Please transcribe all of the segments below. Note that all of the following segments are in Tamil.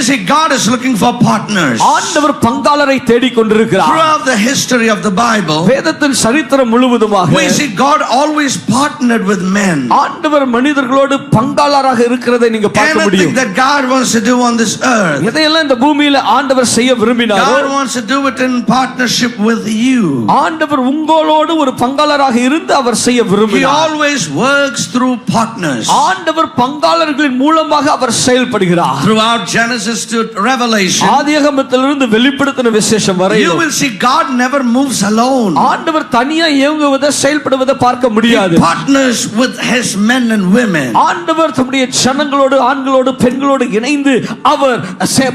You see, God is looking for partners. ஆண்டவர் பங்காளரை தேடிக் கொண்டிருக்கிறார் Throughout the history of the Bible, வேதத்தின் சரித்திரம் முழுவதுமாக we see God always partnered with men. ஆண்டவர் மனிதர்களோடு பங்காளராக இருக்கிறதை நீங்க பார்க்க முடியும் that God wants to do on this earth, எதையெல்லாம் இந்த பூமியில ஆண்டவர் செய்ய விரும்பினாரோ God wants to do it in partnership with you. ஆண்டவர் உங்களோடு ஒரு பங்காளராக இருந்து அவர் செய்ய He விரும்பினார் always works through partners. ஆண்டவர் பங்காளர்களின் மூலமாக அவர் செயல்படுகிறார் Throughout Genesis to Revelation, ஆதியாகமத்திலிருந்து வெளிப்படுத்தின விசேஷம் வரை you will see God never moves alone. ஆண்டவர் தனியா இயங்குவதை செயல்படுவதை பார்க்க முடியாது He partners with his men and women. ஆண்டவர் தம்முடைய ஜனங்களோடு ஆண்களோடு பெண்களோடு இணைந்து அவர்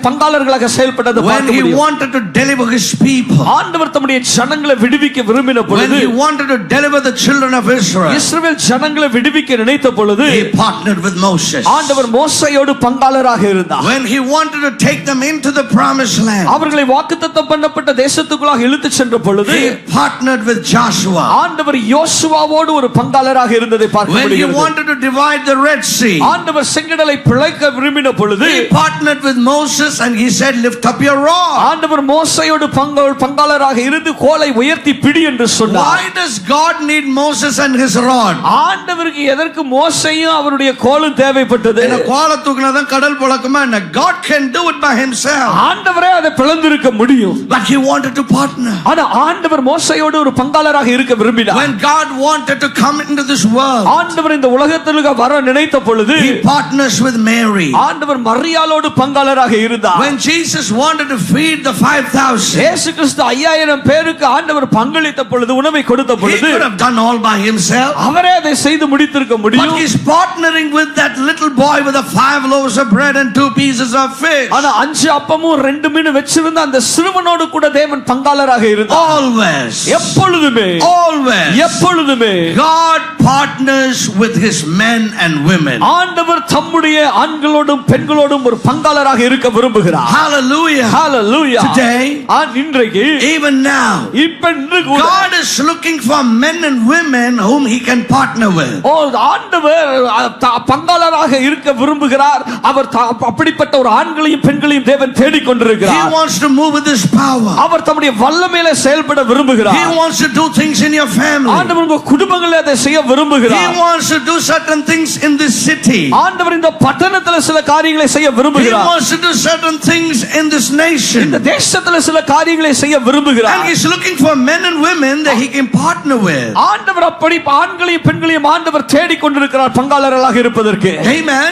பங்காளர்களாக செயல்பட்டதை When பார்க்க he முடியும் wanted to deliver his people, ஆண்டவர் தம்முடைய ஜனங்களை விடுவிக்க விரும்பின when பொழுது he wanted to deliver the children of Israel, இஸ்ரவேல் ஜனங்களை விடுவிக்க நினைத்த பொழுது he partnered with Moses. ஆண்டவர் மோசையோடு பங்காளராக இருந்தார் When he wanted to take them into the promised land, அவர்களை வாக்குத்தத்தம் பண்ணப்பட்ட தேசத்துக்குள்ளாக இழுத்து சென்ற பொழுது he partnered with Joshua. ஆண்டவர் யோசுவாவோடு ஒரு பங்காளராக இருந்ததை பார்க்க When he முடிகிறது wanted to divide the Red Sea, ஆண்டவர் செங்கடலை பிழைக்க விரும்பின பொழுது he partnered with Moses and he said, Lift up your rod. ஆண்டவர் மோசையோடு பங்காள் பங்காளராக இருந்து கோலை உயர்த்தி பிடி என்று சொன்னார் Why does God need Moses and his rod? ஆண்டவருக்கு எதற்கு மோசையும் அவருடைய கோலும் தேவைப்பட்டது என்ன கோல தூக்குனாதான் கடல் புழக்கமா என்ன God can do it by himself. ஆண்டவரே அதை பிளந்திருக்க முடியும் But he wanted to partner. ஆனா ஆண்டவர் மோசையோடு ஒரு பங்காளராக இருக்க விரும்பினார் When God wanted to come into this world, ஆண்டவர் இந்த உலகத்திற்கு வர நினைத்த பொழுது he partners with Mary. ஆண்டவர் மரியாளோடு பங்காளராக இருந்தார் When Jesus wanted to feed the 5,000, இயேசு கிறிஸ்து ஐயாயிரம் பேருக்கு ஆண்டவர் பங்களித்த பொழுது உணவை கொடுத்த he பொழுது could have done all by himself. அவரே அதை செய்து முடித்திருக்க But முடியும் he's partnering with that little boy with the five loaves of bread and two pieces of fish. ஆனா அஞ்சு அப்பமும் ரெண்டு மீன் வச்சிருந்த அந்த சிறுவனோடு கூட தேவன் பங்காளராக இருந்தார் Always. எப்பொழுதுமே Always. எப்பொழுதுமே God partners with his men and women. ஆண்டவர் தம்முடைய ஆண்களோடும் பெண்களோடும் ஒரு பங்காளராக இருக்க விரும்புகிறார் Hallelujah. ஹalleluya Today, ஆ, இன்றைக்கு even now, இப்ப God is looking for men and women whom he can partner with. ஓ ஆண்டவர் பங்காளராக இருக்க விரும்புகிறார் அவர் அப்படிப்பட்ட ஒரு ஆண்களையும் பெண்களையும் தேவன் தேடிக் He wants to move with his power. அவர் தம்முடைய வல்லமையில செயல்பட விரும்புகிறார் He wants to do things in your family. ஆண்டவர் உங்க குடும்பங்களில் அதை செய்ய He விரும்புகிறார் wants to do certain things in this city. ஆண்டவர் இந்த பட்டணத்துல சில காரியங்களை செய்ய He விரும்புகிறார் wants to do certain things in this nation. இந்த தேசத்துல சில காரியங்களை செய்ய And விரும்புகிறார் he's looking for men and women that he can partner with. ஆண்டவர் அப்படி ஆண்களையும் பெண்களையும் ஆண்டவர் தேடிக் கொண்டிருக்கிறார் பங்காளர்களாக இருப்பதற்கு. Amen.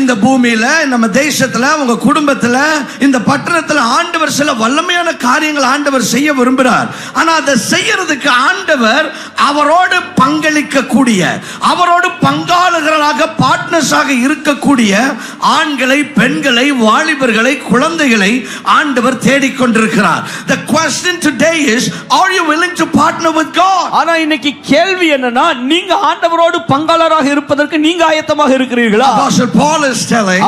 இந்த பூமியில நம்ம தேசத்துல உங்க குடும்பத்துல இந்த பட்டணத்துல ஆண்டவர் சில வல்லமையான காரியங்கள் ஆண்டவர் செய்ய விரும்புகிறார் ஆனா அதை செய்யறதுக்கு ஆண்டவர் அவரோடு பங்களிக்க கூடிய அவரோடு பங்காளர்களாக பார்ட்னர்ஸாக இருக்கக்கூடிய ஆண்களை பெண்களை வாலிபர்களை குழந்தைகளை ஆண்டவர் தேடிக்கொண்டிருக்கிறார். The question today is are you willing to partner with god? ஆனா இன்னைக்கு கேள்வி என்னன்னா நீங்க ஆண்டவரோடு பங்காளராக இருப்பதற்கு நீங்க ஆயத்தமாக இருக்கிறீர்களா? Apostle paul is telling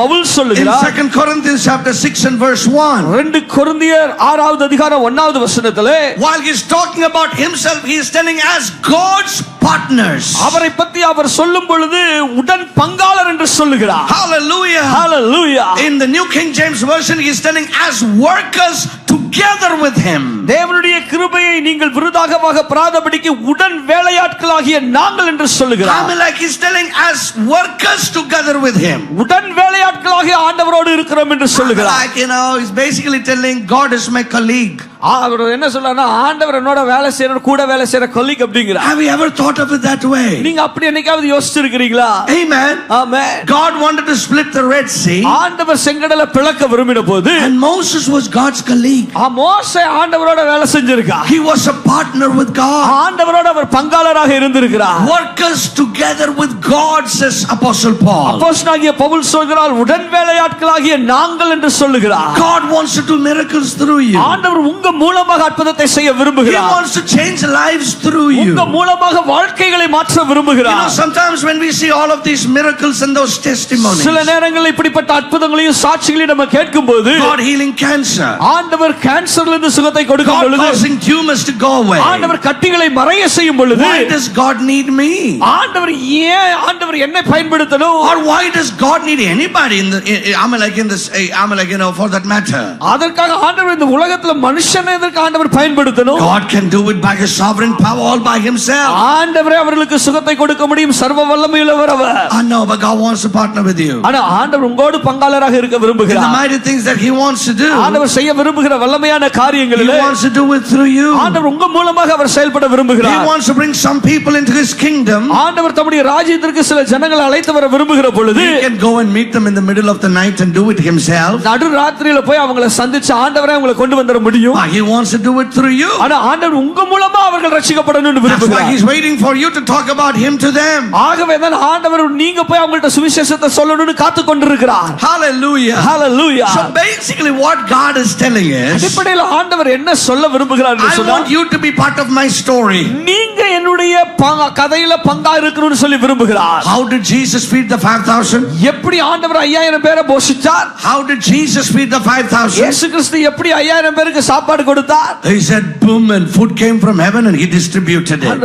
Pavul in சொல்லுகிறார் 2 corinthians chapter 6 and verse 1 ரெண்டு கொரிந்தியர் ஆறாவது அதிகாரம் ஒன்னாவது வசனத்திலே While he's talking about himself, he is telling as God's partners. அவரை பத்தி அவர் சொல்லும் பொழுது உடன் பங்காளர் என்று சொல்லுகிறார் Hallelujah. Hallelujah In the New King James Version, he's telling as workers together with him. தேவனுடைய கிருபையை நீங்கள் விருதாகமாக பிராதபடிக்கு உடன் வேலையாட்களாகிய நாங்கள் என்று சொல்லுகிறார் mean, like he's telling as workers together with him. உடன் வேலையாட்களாகிய ஆண்டவரோடு இருக்கிறோம் என்று சொல்லுகிறார் Like, you know, he's basically telling God is my colleague. அவர் என்ன சொல்றாருன்னா ஆண்டவர் என்னோட வேலை செய்யற கூட வேலை செய்யற கொல்லிக் அப்படிங்கிறார் Have you ever thought of it that way? நீங்க அப்படி என்னைக்காவது யோசிச்சிருக்கிறீங்களா Amen. ஆமே God wanted to split the Red Sea, ஆண்டவர் செங்கடலை பிளக்க விரும்பின போது and Moses was God's colleague. ஆ, மோசே ஆண்டவரோட வேலை செஞ்சிருக்கா He was a partner with God. ஆண்டவரோட அவர் பங்காளராக இருந்திருக்கிறார் Workers together with God, says Apostle Paul. அப்போஸ்தலனாகிய பவுல் சொல்கிறார் உடன் வேலையாட்களாகிய நாங்கள் என்று சொல்லுகிறார் God wants to do miracles through you. ஆண்டவர் உங்க மூலமாக அற்புதத்தை செய்ய He விரும்புகிறார் wants to change lives through you. உங்க மூலமாக வாழ்க்கைகளை மாற்ற You know, விரும்புகிறார் sometimes when we see all of these miracles and those testimonies, சில நேரங்களில் இப்படிப்பட்ட அற்புதங்களையும் சாட்சிகளையும் நம்ம கேட்கும்போது God healing cancer, ஆண்டவர் கேன்சர்ல இருந்து சுகத்தை கொடுக்கும் God பொழுது causing tumors to go away. ஆண்டவர் கட்டிகளை மறைய செய்யும் பொழுது Why does God need me? ஆண்டவர் ஏன் ஆண்டவர் என்னை பயன்படுத்தணும் Or why does God need anybody in the, I mean like in this, I mean like, you know, for that matter? அதற்காக ஆண்டவர் இந்த உலகத்துல மனுஷனை எதற்கு ஆண்டவர் பயன்படுத்தணும் God can do it by His sovereign power all by Himself. ஆண்டவரே அவர்களுக்கு சுகத்தை கொடுக்க முடியும் சர்வ வல்லமையுள்ளவர் அவர் I know, but God wants to partner with you. ஆனா ஆண்டவர் உங்களோடு பங்காளராக இருக்க the விரும்புகிறார் mighty things that He wants to do, ஆண்டவர் செய்ய விரும்புகிற வல்லமையான He காரியங்களில் wants to do it through you. ஆண்டவர் உங்க மூலமாக அவர் செயல்பட He விரும்புகிறார் wants to bring some people into His kingdom. ஆண்டவர் தம்முடைய ராஜ்யத்திற்கு சில ஜனங்களை அழைத்து வர விரும்புகிற பொழுது He can go and meet them in the middle of the night and do it Himself. நடு ராத்திரியில போய் அவங்களை சந்திச்சு ஆண்டவரே அவங்களை கொண்டு வந்துட முடியும் But He wants to do it through you. ஆனா ஆண்டவர் உங்க மூலமா அவர்கள் ரட்சிக்கப்படணும்னு That's why விரும்புகிறார் He's waiting for you to talk about Him to them. ஆகவே தான் ஆண்டவர் நீங்க போய் அவங்கள்ட்ட சுவிசேஷத்தை சொல்லணும்னு காத்து கொண்டிருக்கிறார் Hallelujah. Hallelujah So basically, what God is telling is, அடிப்படையில் ஆண்டவர் என்ன சொல்ல விரும்புகிறார் என்று I சொன்னா want you to be part of my story. நீங்க என்னுடைய பங்க- கதையில பங்கா இருக்கணும்னு சொல்லி விரும்புகிறார் How did Jesus feed the 5,000? எப்படி ஆண்டவர் ஐயாயிரம் பேரை போஷிச்சார் How did Jesus feed the 5,000? இயேசு கிறிஸ்து எப்படி ஐயாயிரம் பேருக்கு சாப்பாடு கொடுத்தார் He said, boom, and food came from heaven and He distributed it.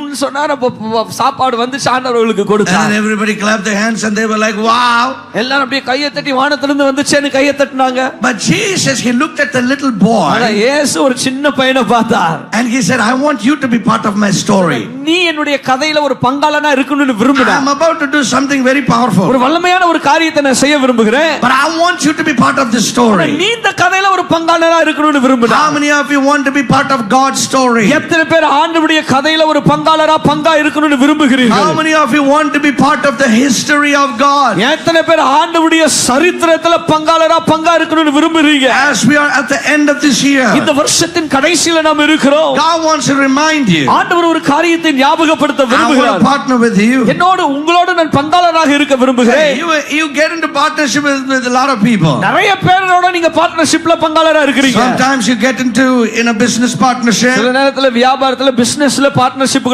சொன்ன- சொன்னார் அப்ப சாப்பாடு வந்து ஆண்டவர்களுக்கு And கொடுத்தார் everybody clapped their hands and they were like, wow. எல்லாரும் அப்படியே கையை தட்டி வானத்திலிருந்து வந்துச்சேன்னு கையை தட்டினாங்க But Jesus, He looked at the little ஆனா boy இயேசு ஒரு சின்ன பையனை பார்த்தார் and He said, I want you to be part of my story. நீ என்னுடைய கதையில ஒரு பங்காளனா இருக்கணும்னு விரும்புகிறேன் I'm about to do something very ஒரு powerful. வல்லமையான ஒரு காரியத்தை நான் செய்ய விரும்புகிறேன் But I want you to be part of ஆனா story. நீ இந்த கதையில ஒரு பங்காளனா இருக்கணும்னு விரும்புகிறேன் How many of you want to be part of God's story? எத்தனை பேர் ஆண்டவருடைய கதையில ஒரு பங்காளரா பங்கா இருக்கணும்னு How விரும்புகிறீர்கள் many of you want to be part of the history of God? எத்தனை பேர் ஆண்டவருடைய சரித்திரத்துல பங்காளரா பங்கா இருக்கணும்னு விரும்புறீங்க As we are at the end of this year, இந்த வருஷத்தின் கடைசியில நாம் இருக்கிறோம் God wants to remind you. ஆண்டவர் ஒரு காரியத்தை ஞாபகப்படுத்த I want விரும்புகிறார் to partner with you. என்னோடு உங்களோடு நான் பங்காளராக இருக்க விரும்புகிறேன் you, you get into partnership with, with a lot of people. நிறைய பேரோட நீங்க பார்ட்னர்ஷிப்ல பங்காளரா இருக்கிறீங்க Sometimes you get into in a business சில partnership, நேரத்துல வியாபாரத்துல பிசினஸ்ல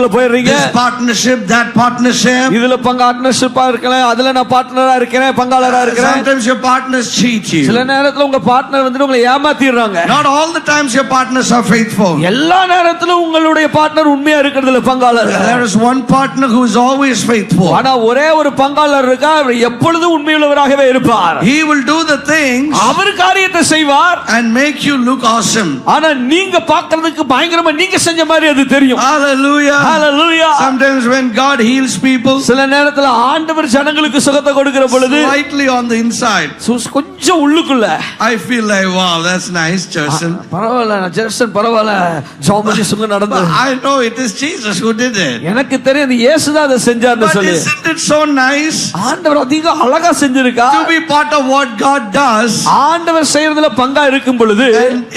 பார்ட்னர்ஷிப்புக்குள்ள போயிடுறீங்க partnership, that partnership. இதுல பார்ட்னர்ஷிப்பா இருக்கிறேன் அதுல நான் பார்ட்னரா இருக்கிறேன் பங்காளரா இருக்கிறேன் Sometimes your partners cheat சில. நேரத்துல உங்க பார்ட்னர் வந்து உங்களை ஏமாத்திடுறாங்க Not all the times your partners are faithful. எல்லா நேரத்திலும் உங்களுடைய பார்ட்னர் உண்மையா இருக்கிறதுல பங்காளர் There is one partner who is always faithful. ஆனா ஒரே ஒரு பங்காளர் இருக்கா அவர் எப்பொழுதும் உண்மையுள்ளவராகவே இருப்பார் He will do the things அவர் காரியத்தை செய்வார் and make you look awesome. ஆனா நீங்க பார்க்கிறதுக்கு பயங்கரமா நீங்க செஞ்ச மாதிரி அது தெரியும் Hallelujah. Hallelujah. Sometimes when God heals people, சில நேரத்துல ஆண்டவர் ஜனங்களுக்கு சுகத்தை கொடுக்கிற பொழுது slightly on the inside, கொஞ்சம் உள்ளுக்குள்ள I feel like, wow, that's nice, Jason. பரவாயில்ல ஜெர்சன் பரவாயில்ல ஜோமனி சுகம் But நடந்தது I know it is Jesus who did it. எனக்கு தெரியும் இந்த இயேசுதான் அதை செஞ்சார்னு But சொல்லி isn't it so nice ஆண்டவர் அதிக அழகா செஞ்சிருக்கா to be part of what God does? ஆண்டவர் செய்யறதுல பங்கா இருக்கும் பொழுது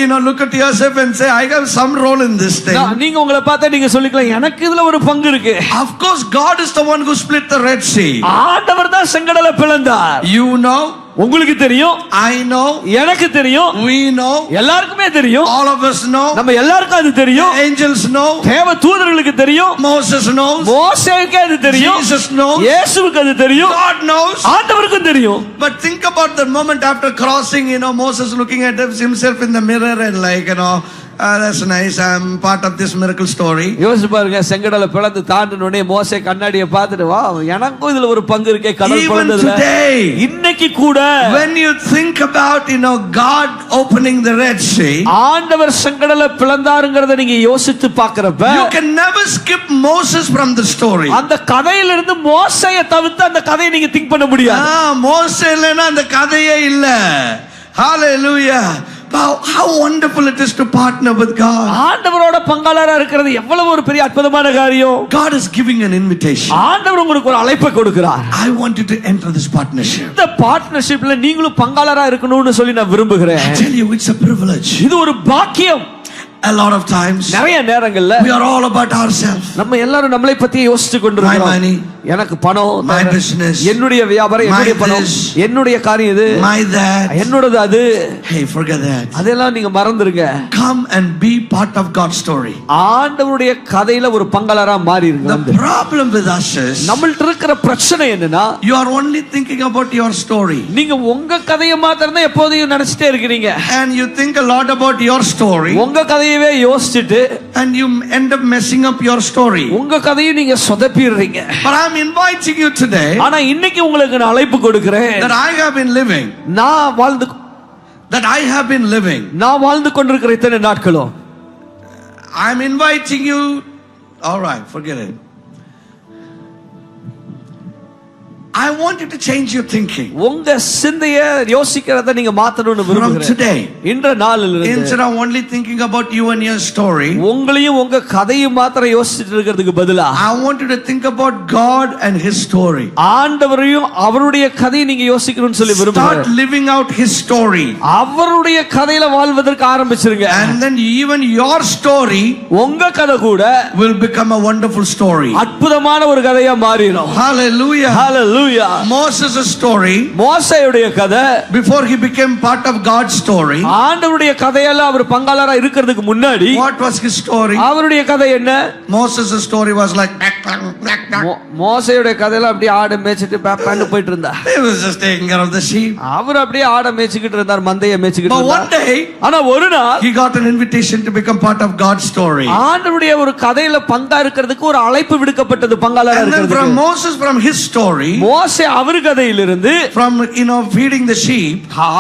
you know, look at yourself and say, I have some role in this thing. நீங்க உங்களை பார்த்தா நீங்க சொல்லிக்கலாம் எனக்கு இதுல ஒரு பங்கு இருக்கு Of course, God is the one who split the Red Sea. ஆண்டவர் தான் செங்கடலை பிளந்தார் You know, உங்களுக்கு தெரியும் I know, எனக்கு தெரியும் we know, எல்லாருக்குமே தெரியும் all of us know, நம்ம எல்லாருக்கும் அது தெரியும் angels know, தேவ தூதர்களுக்கு தெரியும் Moses knows, மோசேவுக்கு அது தெரியும் Jesus knows, இயேசுவுக்கு அது தெரியும் God knows. ஆண்டவருக்கும் தெரியும் But think about the moment after crossing, you know, Moses looking at himself in the mirror and like, you know, that's nice, I'm part of this miracle story. யோசிச்சு பாருங்க செங்கடலை பிளந்து தாண்டின மோசே கண்ணாடியை பார்த்துட்டு வா எனக்கும் இதுல ஒரு பங்கு இருக்கே கடல் பிளந்ததுல இன்னைக்கு கூட when you think about, you know, God opening the Red Sea, ஆண்டவர் செங்கடலை பிளந்தாருங்கிறத நீங்க யோசித்து பாக்குறப்ப you can never skip Moses from the story. அந்த கதையிலிருந்து மோசைய தவிர்த்து அந்த கதையை நீங்க திங்க் பண்ண முடியாது மோசே இல்லைன்னா அந்த கதையே இல்ல Hallelujah. How wonderful it is to partner with God. ஆண்டவரோட பங்காளரா இருக்கிறது எவ்வளவு ஒரு பெரிய அற்புதமான காரியம் God is giving an invitation. ஆண்டவர் உங்களுக்கு ஒரு அழைப்பை கொடுக்கிறார் I want you to enter this partnership. இந்த பார்ட்னர்ஷிப்ல நீங்களும் பங்காளரா இருக்கணும்னு சொல்லி நான் விரும்புகிறேன் I tell you, it's a privilege. இது ஒரு பாக்கியம் A lot of times, நிறைய நேரங்கள்ல we are all about ourselves. நம்ம எல்லாரும் நம்மளை பத்தி யோசிச்சு My கொண்டிருக்கிறோம் money, எனக்கு பணம் My business. என்னுடைய வியாபாரம் என்னுடைய My பணம். என்னுடைய காரியம் இது my that. என்னோடது அது Hey, forget that. அதெல்லாம் நீங்க மறந்துருங்க Come and be part of God's story. ஆண்டவருடைய கதையில ஒரு பங்காளரா மாறிடுங்க The problem with us is நம்மள்ட்ட இருக்கிற பிரச்சனை என்னன்னா you are only thinking about your story. நீங்க உங்க கதையை மாத்திரம் தான் எப்போதையும் நினைச்சிட்டே இருக்கிறீங்க And you think a lot about your story. உங்க கதையவே யோசிச்சுட்டு And you end up messing up your story. உங்க கதையை நீங்க சொதப்பிடுறீங்க But I'm inviting you today ஆனா இன்னைக்கு உங்களுக்கு நான் அழைப்பு கொடுக்கிறேன் that I have been living, நான் வாழ்ந்து that I have been living. நான் வாழ்ந்து கொண்டிருக்கிற இத்தனை நாட்களும் I'm inviting you. All right, forget it. I want you to change your thinking உங்க சிந்தைய யோசிக்கிறத நீங்க மாத்தணும்னு விரும்புகிறேன் today. இன்ற நாளில் இருந்து Instead of only thinking about you and your story, உங்களையும் உங்க கதையும் மாத்திரம் யோசிச்சுட்டு இருக்கிறதுக்கு பதிலா I want you to think about God and His story. ஆண்டவரையும் அவருடைய கதையை நீங்க யோசிக்கணும்னு சொல்லி Start விரும்புகிறேன் living out His story. அவருடைய கதையில வாழ்வதற்கு ஆரம்பிச்சிருங்க And then even your story உங்க கதை கூட will become a wonderful story. அற்புதமான ஒரு கதையா மாறிடும் Hallelujah. ஹalleluya Moses' story, மோசையுடைய கதை before he became part of God's story, ஆண்டவருடைய கதையால அவர் பங்காளரா இருக்கிறதுக்கு முன்னாடி what was his story? அவருடைய கதை என்ன Moses' story was like, மோசையுடைய கதையில அப்படியே ஆடை மேய்ச்சிட்டு பேப்பாண்டு போயிட்டு இருந்தா. அவர் அப்படியே ஆடை மேய்ச்சிக்கிட்டு இருந்தார் மந்தைய மேய்ச்சிக்கிட்டு இருந்தார் ஆனா ஒரு நாள் he got an invitation to become part of God's story. ஆண்டவருடைய ஒரு கதையில பங்கா இருக்கிறதுக்கு ஒரு அழைப்பு விடுக்கப்பட்டது பங்காளரா then from Moses, from his story, மோசே அவர் கதையிலிருந்து from, you know, feeding the sheep,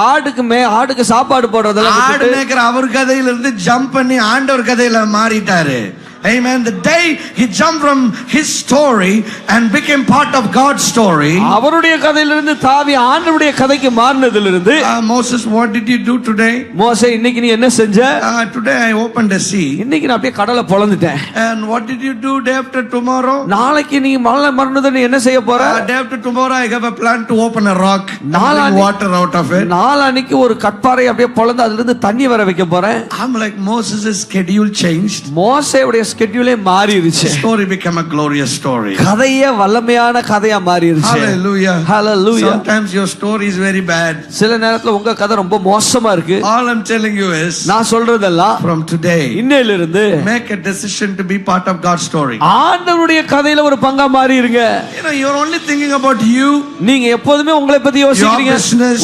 ஆடுக்கு மே ஆடுக்கு சாப்பாடு போடுறதெல்லாம் ஆடு மேய்க்கிற அவர் கதையில இருந்து ஜம்ப் பண்ணி ஆண்டவர் கதையில மாறிட்டாரு Amen. The day he jumped from his story and became part of God's story, அவருடைய கதையிலிருந்து தாவி ஆண்டவருடைய கதைக்கு மாறினதிலிருந்து uh, Moses, what did you do today? மோசே இன்னைக்கு நீ என்ன செஞ்ச Uh, today I opened a sea. இன்னைக்கு நான் அப்படியே கடலை பொளந்துட்டேன் And what did you do day after tomorrow? நாளைக்கு நீ மழை மறந்தது நீ என்ன செய்ய போற Uh, day after tomorrow, I have a plan to open a rock நாளான்னைக்கு- water out of it. நாளான்னைக்கு ஒரு கட்பாறை அப்படியே பொளந்து அதுல இருந்து தண்ணி வர வைக்க போறேன் I'm like, Moses' schedule changed. மோசையுடைய ஸ்கெட்யூலே மாறிடுச்சு Story became a glorious story. கதையே வல்லமையான கதையா மாறிடுச்சு Hallelujah. Hallelujah. Sometimes your story is very bad. சில நேரத்துல உங்க கதை ரொம்ப மோசமா இருக்கு All I'm telling you is, நான் சொல்றதெல்லாம் from today, இன்னையில இருந்து make a decision to be part of God's story. ஆண்டவருடைய கதையில ஒரு பங்கா மாறி இருங்க You know, you're only thinking about you, நீங்க எப்போதுமே உங்களை பத்தி யோசிக்கிறீங்க.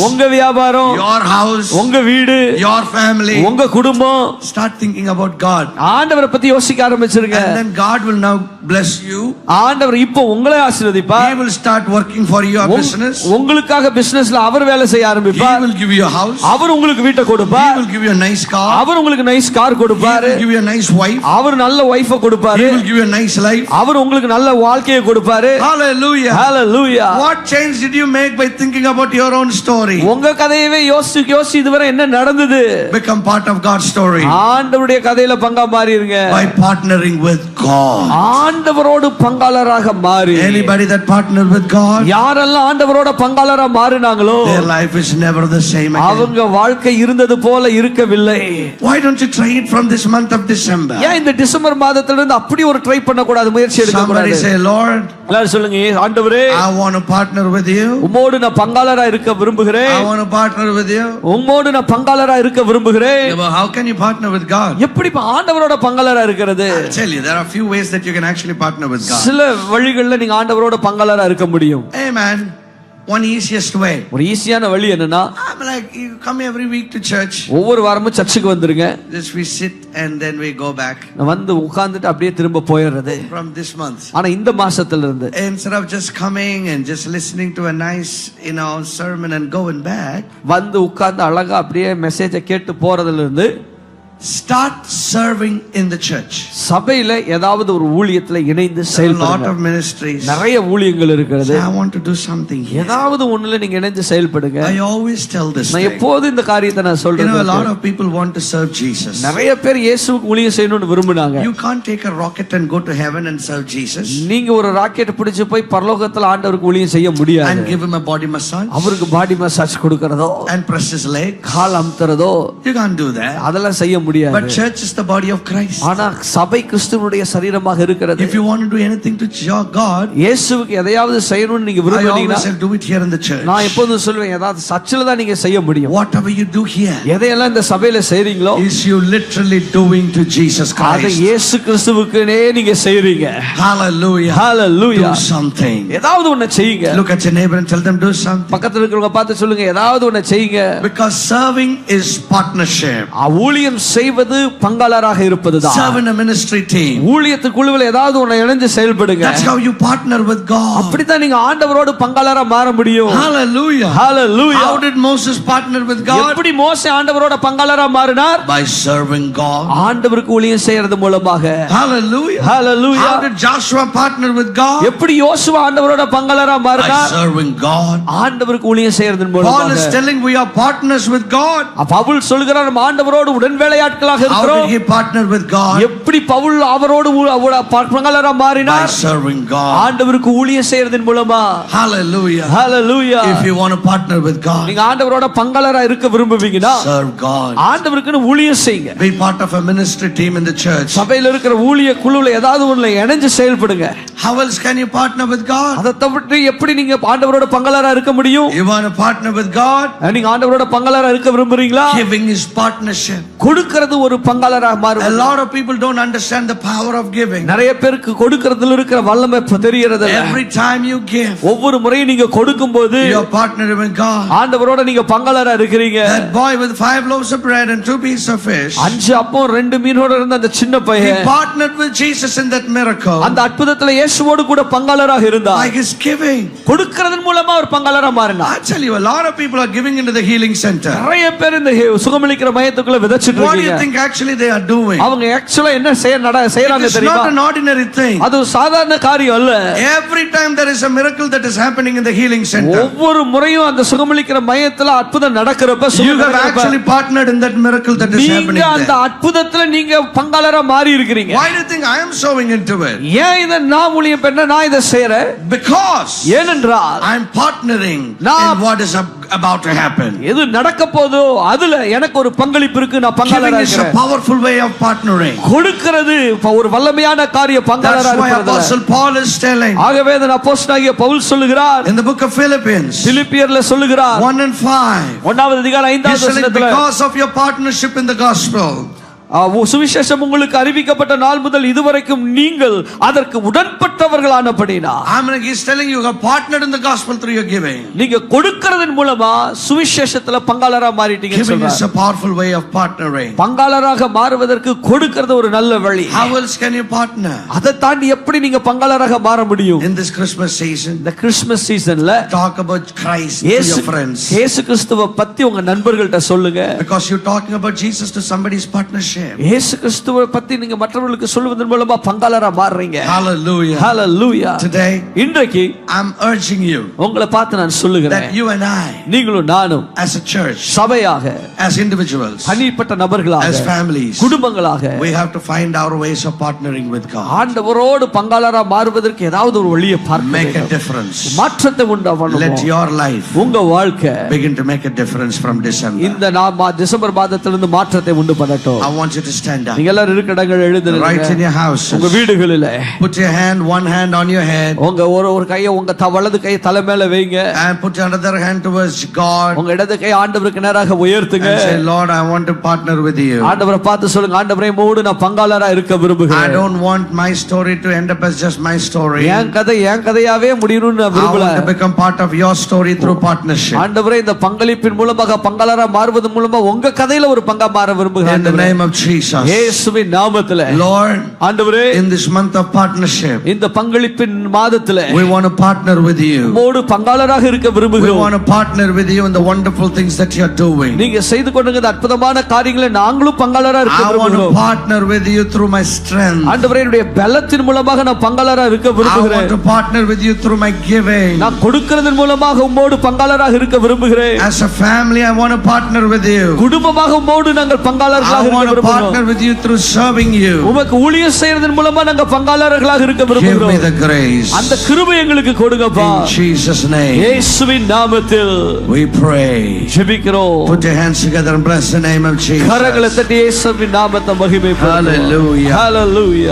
உங்க வியாபாரம் your house, உங்க வீடு your family. உங்க குடும்பம் Start thinking about God. ஆண்டவரை பத்தி யோசிக்க ஆரம்பிச்சிருங்க And then God will now bless you. ஆண்டவர் இப்போ உங்களை ஆசீர்வதிப்பா He will start working for your business. உங்களுக்காக பிசினஸ்ல அவர் வேலை செய்ய He ஆரம்பிப்பார் will give you a house. அவர் உங்களுக்கு வீட்டை He கொடுப்பார் will give you a nice car. அவர் உங்களுக்கு நைஸ் கார் He கொடுப்பாரு will give you a nice wife. அவர் நல்ல He கொடுப்பாரு will give you a nice life. அவர் உங்களுக்கு நல்ல வாழ்க்கையை கொடுப்பாரு Hallelujah. Hallelujah What change did you make by thinking about your own story? உங்க கதையவே யோசிச்சு யோசிச்சு இதுவரை என்ன நடந்தது Become part of God's story ஆண்டவருடைய கதையில பங்கா மாறிடுங்க by partnering with God. ஆண்டவரோடு பங்காளராக மாறி Anybody that partnered with God, யாரெல்லாம் ஆண்டவரோட பங்காளரா மாறினாங்களோ their life is never the same again. அவங்க வாழ்க்கை இருந்தது போல இருக்கவில்லை Why don't you try it from this month of December? ஏன் இந்த டிசம்பர் மாதத்துல இருந்து அப்படி ஒரு ட்ரை பண்ண கூடாது முயற்சி எடுக்க Somebody கூடாது say, Lord, எல்லாரும் சொல்லுங்க "ஏ, ஆண்டவரே I want to partner with you. உம்மோடு நான் பங்காளரா இருக்க விரும்புகிறேன் I want to partner with you. உம்மோடு நான் பங்காளரா இருக்க விரும்புகிறேன் how can you partner with God? எப்படி ஆண்டவரோட பங்காளரா இருக்கிறது I'll tell you, there are a few ways that you can actually partner with God. சில வழிகள்ல நீங்க ஆண்டவரோட பங்காளரா இருக்க முடியும் man, one easiest way. ஒரு ஈஸியான வழி என்னன்னா I'm like, you come every week to church. ஒவ்வொரு வாரமும் சர்ச்சுக்கு வந்துருங்க Just we sit and then we go back நான் வந்து உட்கார்ந்துட்டு அப்படியே திரும்ப போயிடுறது from this month. ஆனா இந்த மாசத்துல இருந்து Instead of just coming and just listening to a nice, you know, sermon and going back, வந்து உட்கார்ந்து அழகா அப்படியே மெசேஜை கேட்டு போறதுல இருந்து start serving in the church. சபையில ஏதாவது ஒரு ஊழியத்துல இணைந்து செயல்படுங்க of ministries. நிறைய ஊழியங்கள் இருக்கிறது I want to do something here. ஏதாவது ஒண்ணுல நீங்க இணைந்து செயல்படுங்க I always tell this நான். எப்போது இந்த காரியத்தை நான் You know, a lot சொல்றேன் of people want to serve Jesus. நிறைய பேர் இயேசுவுக்கு ஊழியம் செய்யணும்னு விரும்புனாங்க You can't take a rocket and go to heaven and serve Jesus நீங்க ஒரு ராக்கெட் பிடிச்சு போய் பரலோகத்துல ஆண்டவருக்கு ஊழியம் செய்ய and முடியாது give him a body massage அவருக்கு பாடி மசாஜ் கொடுக்கறதோ and press his leg. கால் அமுத்துறதோ You can't do that. அதெல்லாம் செய்ய முடியாது முடியாது But church is the body of Christ. ஆனா சபை கிறிஸ்துவனுடைய சரீரமாக இருக்கிறது If you want to do anything to your God, இயேசுவுக்கு எதையாவது செய்யணும்னு நீங்க I விரும்புனீங்கன்னா always say do it here in the church. நான் எப்போதும் சொல்லுவேன் ஏதாவது சர்ச்சில் தான் நீங்க செய்ய முடியும் Whatever you do here எதையெல்லாம் இந்த சபையில செய்றீங்களோ is you literally doing to Jesus அதை Christ. இயேசு கிறிஸ்துவுக்குனே நீங்க செய்றீங்க Hallelujah. Hallelujah Do something. ஏதாவது ஒண்ணு செய்யுங்க Look at your neighbor and tell them do something. பக்கத்துல இருக்கிறவங்க பார்த்து சொல்லுங்க ஏதாவது ஒண்ணு செய்யுங்க Because serving is partnership. ஆ, ஊழியம் செய்வது பங்காளராக இருப்பதுதான் Serve in a ministry team. ஊழியத்து குழுவில் ஏதாவது ஒண்ணு இணைஞ்சு செயல்படுங்க That's how you partner with God. அப்படித்தான் நீங்க ஆண்டவரோடு பங்காளரா மாற முடியும் Hallelujah. Hallelujah How did Moses partner with God? எப்படி மோசே ஆண்டவரோட பங்காளரா மாறினார் By serving God. ஆண்டவருக்கு ஊழியம் செய்யறது மூலமாக Hallelujah. Hallelujah How did Joshua partner with God? எப்படி யோசுவா ஆண்டவரோட பங்காளரா By மாறினார் serving God. ஆண்டவருக்கு ஊழியம் செய்யறதன் Paul மூலமாக is telling we are partners with God. Pavul சொல்கிறார் நம்ம ஆண்டவரோடு உடன் வேலையாட்களாக இருக்கிறோம் he partner with God? எப்படி பவுல் அவரோடு பங்காளரா By மாறினார் serving God. ஆண்டவருக்கு ஊழியம் செய்யறதன் மூலமா Hallelujah. Hallelujah If you want to partner with God, நீங்க ஆண்டவரோட பங்காளரா இருக்க விரும்புவீங்கன்னா serve God. ஆண்டவருக்குன்னு ஊழியம் செய்யுங்க Be part of a ministry team in the church. சபையில இருக்கிற ஊழிய குழுல ஏதாவது ஒண்ணுல இணைஞ்சு செயல்படுங்க How else can you partner with God? அதை தவிர்த்து எப்படி நீங்க ஆண்டவரோட பங்காளரா இருக்க முடியும் You want to partner with God? நீங்க ஆண்டவரோட பங்காளரா இருக்க விரும்புறீங்களா Giving is partnership. கொடுக்கிறது ஒரு பங்காளராக A மாறும் lot of people don't understand the power of giving. நிறைய பேருக்கு கொடுக்கறதுல இருக்கிற வல்லமை தெரியறது. Every time you give, ஒவ்வொரு முறையும் நீங்க கொடுக்கும் போது you are partnering with God. ஆண்டவரோட நீங்க பங்காளரா இருக்கிறீங்க That boy with five loaves of bread and two pieces of fish, அஞ்சு அப்பம் ரெண்டு மீனோட இருந்த அந்த சின்ன he பையன் partnered with Jesus in that miracle அந்த அற்புதத்துல இயேசுவோடு கூட பங்காளராக by இருந்தார் his giving. கொடுக்கறதன் மூலமா ஒரு பங்காளரா மாறினார் I tell you, a lot of people are giving into the healing center. நிறைய பேர் இந்த சுகமளிக்கிற மையத்துக்குள்ள விதைச்சிட்டு do you think actually they are doing? அவங்க ஆக்சுவலா என்ன செய்ய நட செய்யறாங்க It's தெரியுமா not an ordinary thing. அது சாதாரண காரியம் அல்ல Every time there is a miracle that is happening in the healing center, ஒவ்வொரு முறையும் அந்த சுகமளிக்கிற மையத்துல அற்புதம் நடக்கிறப்ப you have actually partnered in that miracle that is நீங்க happening அந்த there. அற்புதத்துல நீங்க பங்காளரா மாறி இருக்கிறீங்க Why do you think I am sowing into it? ஏன் இதை நான் ஊழியம் பண்ண நான் இதை செய்யறேன் Because ஏனென்றால் I am partnering in what is ab- about to happen. எது நடக்க போதோ அதுல எனக்கு ஒரு பங்களிப்பு இருக்கு நான் Giving பங்காளரா is a இருக்கிறேன் powerful way of partnering. கொடுக்கிறது ஒரு வல்லமையான காரிய பங்காளரா That's why இருக்கிறது Apostle Paul is telling ஆகவே அந்த அப்போஸ்தலனாகிய பவுல் சொல்லுகிறார் in the book of Philippians பிலிப்பியர்ல சொல்லுகிறார் 1 and 5. ஒன்னாவது அதிகாரம் He's ஐந்தாவது telling வசனத்துல because of your partnership in the gospel, சுவிசேஷம் உங்களுக்கு அறிவிக்கப்பட்ட நாள் முதல் இதுவரைக்கும் நீங்கள் அதற்கு உடன்பட்டவர்களானபடினா I mean, he's telling you, you have partnered in the gospel through your giving. நீங்க கொடுக்கறதன் மூலமா சுவிசேஷத்துல பங்காளரா மாறிட்டீங்கன்னு Giving is சொல்றார் a powerful way of partnering. பங்காளராக மாறுவதற்கு கொடுக்கிறது ஒரு நல்ல வழி How else can you partner? அதை தாண்டி எப்படி நீங்க பங்காளராக மாற முடியும் In this Christmas season, இந்த கிறிஸ்துமஸ் சீசன்ல talk about Christ to இயேசு your friends. இயேசு கிறிஸ்துவ பத்தி உங்க நண்பர்கள்ட்ட சொல்லுங்க Because you're talking about Jesus to somebody's partnership. இயேசு கிறிஸ்துவ பத்தி நீங்க மற்றவர்களுக்கு சொல்வதன் மூலமா பங்காளரா மாறுறீங்க Hallelujah. ஹalleluya Today, இன்றைக்கு I'm urging you உங்களை பார்த்து நான் சொல்லுகிறேன் that you and I, நீங்களும் நானும் as a church, சபையாக as individuals, தனிப்பட்ட நபர்களாக as families, குடும்பங்களாக we have to find our ways of partnering with God. ஆண்டவரோடு பங்காளரா மாறுவதற்கு ஏதாவது ஒரு வழியை பார்க்க Make a difference. மாற்றத்தை உண்டா Let your life உங்க வாழ்க்கை begin to make a difference from December. இந்த டிசம்பர் மாதத்திலிருந்து மாற்றத்தை உண்டு பண்ணட்டும் I want you to stand up. நீங்க எல்லாரும் இருக்கிற இடங்கள் Right in your houses. உங்க வீடுகளில Put your hand, one hand on your head, உங்க ஒரு ஒரு கையை உங்க வலது கையை தலை மேல வைங்க and put your other hand towards God உங்க இடது கை ஆண்டவருக்கு நேராக உயர்த்துங்க and say, Lord, I want to partner with you. ஆண்டவரை பார்த்து சொல்லுங்க ஆண்டவரே மூடு நான் பங்காளரா இருக்க I விரும்புகிறேன் don't want my story to end up as just my story. என் கதை என் கதையாவே முடியணும்னு நான் I விரும்பல want to become part of your story through partnership. ஆண்டவரே இந்த பங்களிப்பின் மூலமாக பங்காளரா மாறுவது மூலமா உங்க கதையில ஒரு பங்கா மாற In the விரும்புகிறேன் name of Jesus. இயேசுவின் நாமத்துல Lord, ஆண்டவரே in this month of partnership, இந்த பங்களிப்பின் மாதத்துல we want to partner with you. உம்மோடு பங்காளராக இருக்க We விரும்புகிறோம் want to partner with you in the wonderful things that you're doing. நீங்க செய்து கொண்டிருக்கிற அற்புதமான காரியங்களை நாங்களும் பங்காளரா இருக்க I want to விரும்புகிறோம் partner with you through my strength. ஆண்டவரே என்னுடைய பலத்தின் மூலமாக நான் பங்காளரா இருக்க I want விரும்புகிறேன் to partner with you through my giving. நான் கொடுக்கிறதன் மூலமாக உம்மோடு பங்காளராக இருக்க விரும்புகிறேன் As a family, I want to partner with you. குடும்பமாக உம்மோடு நாங்கள் பங்காளர்களாக want இருக்க விரும்புகிறோம் with you through serving you. உமக்கு ஊழியம் செய்யறதன் மூலமா நாங்க பங்காளர்களாக இருக்க Give me விரும்புகிறோம் the grace. அந்த கிருபை எங்களுக்கு கொடுங்கப்பா In Jesus' name, இயேசுவின் நாமத்தில் we pray. ஜெபிக்கிறோம் Put your hands together and bless the name of கரங்களை Jesus. தட்டி இயேசுவின் நாமத்தை மகிமைப்படுத்துவோம் Hallelujah. Hallelujah